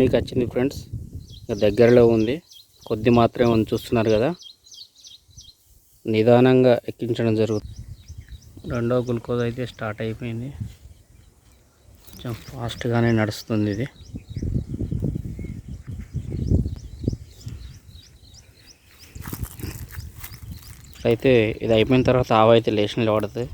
మీకు వచ్చింది ఫ్రెండ్స్ దగ్గరలో ఉంది. కొద్ది మాత్రమే ఉంది చూస్తున్నారు కదా. నిదానంగా ఎక్కించడం జరుగుతుంది. రెండో గ్లూకోజ్ అయితే స్టార్ట్ అయిపోయింది. కొంచెం ఫాస్ట్గానే నడుస్తుంది ఇది. అయితే ఇది అయిపోయిన తర్వాత ఆవైతే అయితే పడుతుంది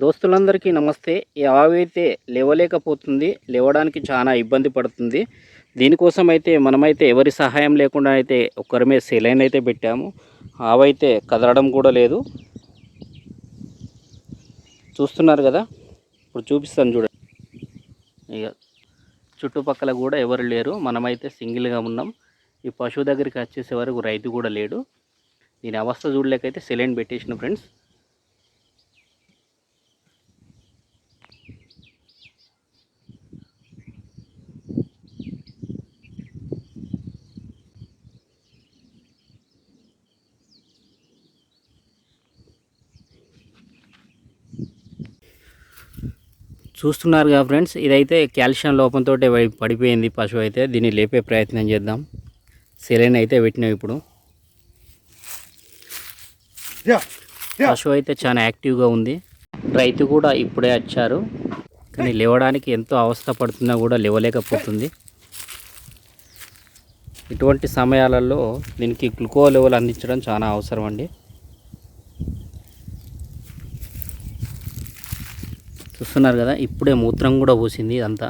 దోస్తులందరికీ నమస్తే. ఈ అయితే లేవలేకపోతుంది. లేవడానికి చాలా ఇబ్బంది పడుతుంది. దీనికోసం అయితే మనమైతే ఎవరి సహాయం లేకుండా అయితే ఒక్కరిమే సెలైన్ అయితే పెట్టాము. ఆవైతే అయితే కదలడం కూడా లేదు. చూస్తున్నారు కదా? ఇప్పుడు చూపిస్తాను చూడండి. ఇక చుట్టుపక్కల కూడా ఎవరు లేరు. మనమైతే సింగిల్గా ఉన్నాం. ఈ పశువు దగ్గరికి వచ్చేసే వరకు రైతు కూడా లేడు. దీని అవస్థ చూడలేకైతే సెలైన్ పెట్టేసిన ఫ్రెండ్స్. చూస్తున్నారు కదా ఫ్రెండ్స్ ఇదైతే కాల్షియం లోపంతో పడిపోయింది పశువు అయితే. దీన్ని లేపే ప్రయత్నం చేద్దాం. సెలైన్ అయితే పెట్టినాం ఇప్పుడు. పశువు అయితే చాలా యాక్టివ్గా ఉంది. రైతు కూడా ఇప్పుడే వచ్చారు. కానీ లేవడానికి ఎంతో అవస్థ పడుతున్నా కూడా లేవలేకపోతుంది. ఇటువంటి సమయాలలో దీనికి గ్లూకో లెవెల్ అందించడం చాలా అవసరం అండి. చూస్తున్నారు కదా ఇప్పుడే మూత్రం కూడా పోసింది ఇదంతా.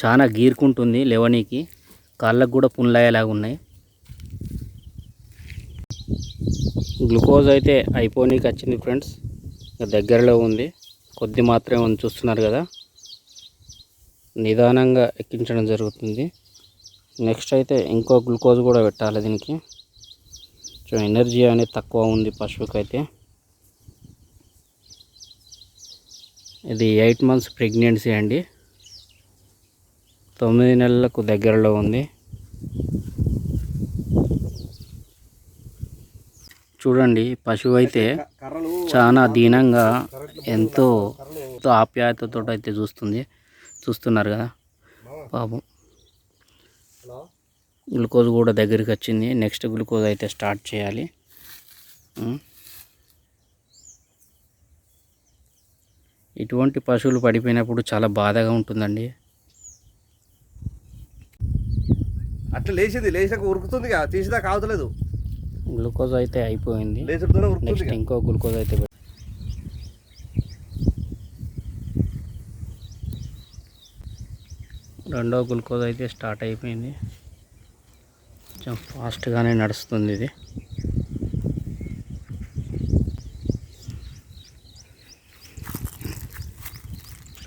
చాలా గీరుకుంటుంది లేవనీకి. కాళ్ళకు కూడా పుండ్లయ్యేలాగా ఉన్నాయి. గ్లూకోజ్ అయితే అయిపోనీకి వచ్చింది ఫ్రెండ్స్. దగ్గరలో ఉంది. కొద్ది మాత్రమే ఉంది చూస్తున్నారు కదా. నిదానంగా ఎక్కించడం జరుగుతుంది. నెక్స్ట్ అయితే ఇంకో గ్లూకోజ్ కూడా పెట్టాలి దీనికి. కొంచెం ఎనర్జీ అనేది తక్కువ ఉంది పశువుకి అయితే ఇది ఎయిట్ మంత్స్ ప్రెగ్నెన్సీ అండి. తొమ్మిది నెలలకు దగ్గరలో ఉంది. చూడండి పశువు అయితే చాలా దీనంగా ఎంతో ఎంతో ఆప్యాయతతో అయితే చూస్తుంది. చూస్తున్నారు కదా? పాపం. గ్లూకోజ్ కూడా దగ్గరికి వచ్చింది నెక్స్ట్ గ్లూకోజ్ అయితే స్టార్ట్ చేయాలి. ఇటువంటి పశువులు పడిపోయినప్పుడు చాలా బాధగా ఉంటుందండి. అట్లా లేచింది లేచాక ఉరుకుతుంది తీసిదాకా కావట్లేదు గ్లూకోజ్ అయితే అయిపోయింది. నెక్స్ట్ ఇంకో గ్లూకోజ్ అయితే రెండో గ్లూకోజ్ అయితే స్టార్ట్ అయిపోయింది. కొంచెం ఫాస్ట్గానే నడుస్తుంది ఇది.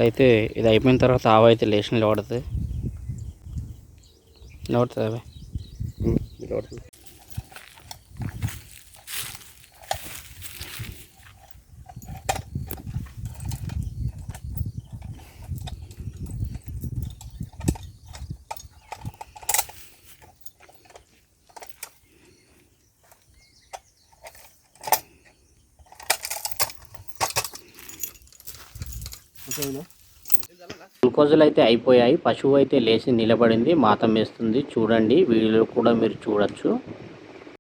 అయితే ఇది అయిపోయిన తర్వాత ఆవైతే అయితే లేచి నిలబడుతుంది నిలబడుతుంది అవి నిలబడుతుంది గ్లూకోజులు అయితే అయిపోయాయి పశువు అయితే లేచి నిలబడింది మాతం వేస్తుంది. చూడండి వీడియోలో కూడా మీరు చూడొచ్చు.